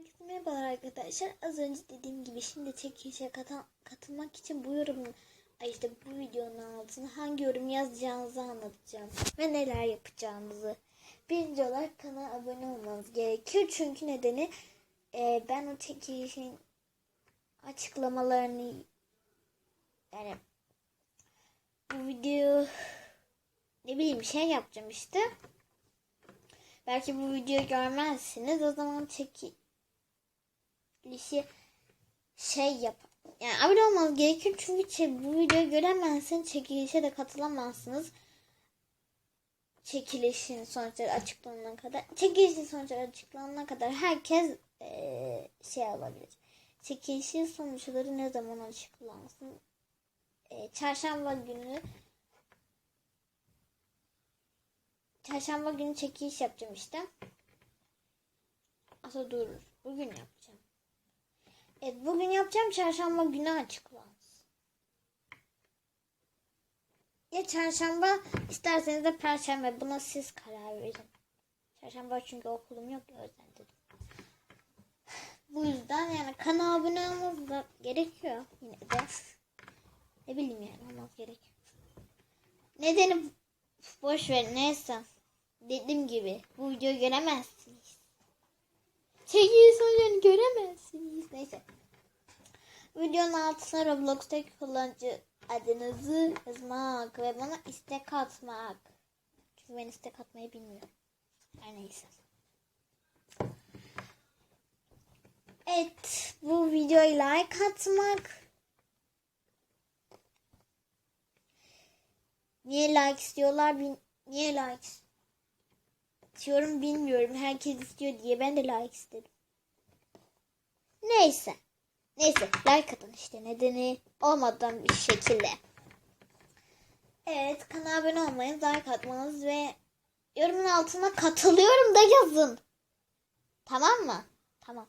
Herkese merhabalar arkadaşlar. Az önce dediğim gibi şimdi çekilişe katılmak için bu yorum ay işte bu videonun altına hangi yorum yazacağınızı anlatacağım ve neler yapacağınızı. Birinci olarak kanala abone olmanız gerekiyor. Çünkü nedeni e, ben o çekilişin açıklamalarını yani bu video ne bileyim şey yapacağım işte. Belki bu videoyu görmezsiniz. O zaman çekilişi şey yap. Yani abone olmanız gerekir çünkü bu videoyu göremezseniz çekilişe de katılamazsınız. Çekilişin sonuçları açıklanana kadar, çekilişin sonuçları açıklanana kadar herkes eee, şey alabilir. Çekilişin sonuçları ne zaman açıklansın? Eee, çarşamba günü Çarşamba günü çekiliş yapacağım işte. Aslında dur. Bugün yapacağım. Evet bugün yapacağım. Çarşamba günü açıklansın. Ya çarşamba isterseniz de perşembe. Buna siz karar verin. Çarşamba çünkü okulum yok o. Bu yüzden yani kanala abone olmanız da gerekiyor yine de. Ne bileyim yani olmaz gerekiyor. Nedeni boş ver neyse. Dediğim gibi bu videoyu göremezsiniz. Çekili sonuçlarını göremezsiniz. Neyse. Videonun altına Roblox'taki kullanıcı adınızı yazmak ve bana istek atmak. Çünkü ben istek atmayı bilmiyorum. Her neyse. Evet. Bu videoya like atmak. Niye like istiyorlar? Niye like istiyorum bilmiyorum. Herkes istiyor diye ben de like istedim. Neyse. Neyse like atın işte nedeni olmadan bir şekilde. Evet kanala abone olmayı, like atmanız ve yorumun altına katılıyorum da yazın. Tamam mı? Tamam.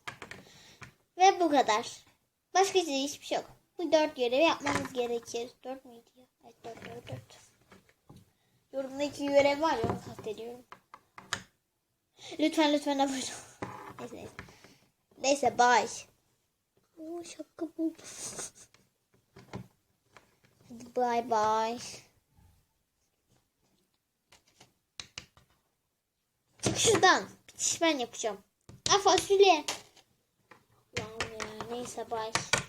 Ve bu kadar. Başka şey hiçbir şey yok. Bu dört görevi yapmamız gerekir. Dört müydü? Evet dört dört dört. Yorumda iki görev var ya onu kastediyorum. Lütfen lütfen abone. Neyse neyse. Neyse bye. Oo şapka buldum. Bye bye. Çık şuradan. Bitiş ben yapacağım. Ha fasulye. Lan neyse bye.